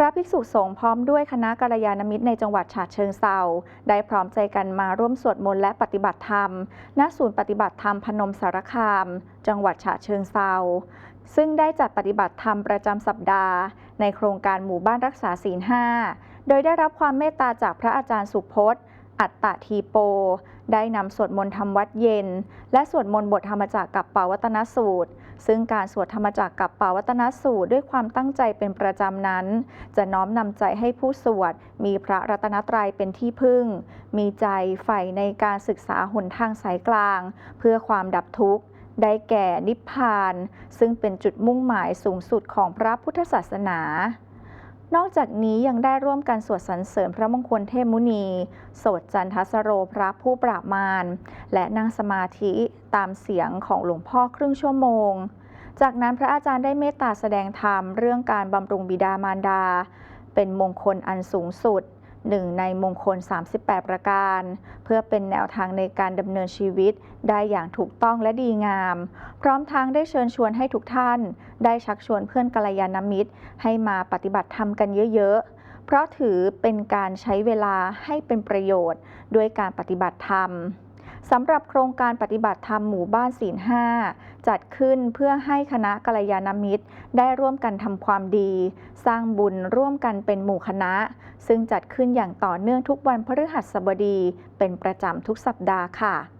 พระภิกษุสงฆ์พร้อมด้วยคณะกัลยาณมิตรในจังหวัดฉะเชิงเซาได้พร้อมใจกันมาร่วมสวดมนต์และปฏิบัติธรรม ณ ศูนย์ปฏิบัติธรรมพนมสารคาม จังหวัดฉะเชิงเซาซึ่งได้จัดปฏิบัติธรรมประจำสัปดาห์ ในโครงการหมู่บ้านรักษาศีลห้าโดยได้รับความเมตตาจากพระอาจารย์สุพจน์ อัตตะทีโป ได้นำสวดมนต์ทำวัดเย็น และสวดมนต์บทธรรมจักรกับปาวัตนสูตร ซึ่งการสวดธรรมจักรกับปาวัตนสูตรด้วยความตั้งใจเป็นประจำนั้น จะน้อมนำใจให้ผู้สวด มีพระรัตนตรัยเป็นที่พึ่ง มีใจใฝ่ในการศึกษาหนทางสายกลาง เพื่อความดับทุกข์ได้แก่นิพพาน ซึ่งเป็นจุดมุ่งหมายสูงสุดของพระพุทธศาสนา นอกจากนี้ยังได้ร่วมกันสวดสรรเสริญพระมงคลเทพมุนี โสดจันทสโรพระผู้ปราบมาร และนั่งสมาธิตามเสียงของหลวงพ่อครึ่งชั่วโมง จากนั้นพระอาจารย์ได้เมตตาแสดงธรรมเรื่องการบำรุงบิดามารดา เป็นมงคลอันสูงสุด หนึ่งในมงคล 38 ประการ เพื่อเป็นแนวทางในการดำเนินชีวิตได้อย่างถูกต้องและดีงาม พร้อมทั้งได้เชิญชวนให้ทุกท่าน ได้ชักชวนเพื่อนกัลยาณมิตร ให้มาปฏิบัติธรรมกันเยอะ ๆ เพราะถือเป็นการใช้เวลาให้เป็นประโยชน์ด้วยการปฏิบัติธรรม สำหรับโครงการปฏิบัติธรรมหมู่บ้านศีลห้าจัดขึ้นเพื่อให้คณะกัลยาณมิตร ได้ร่วมกันทำความดี สร้างบุญร่วมกันเป็นหมู่คณะ ซึ่งจัดขึ้นอย่างต่อเนื่องทุกวันพฤหัสบดี เป็นประจำทุกสัปดาห์ค่ะ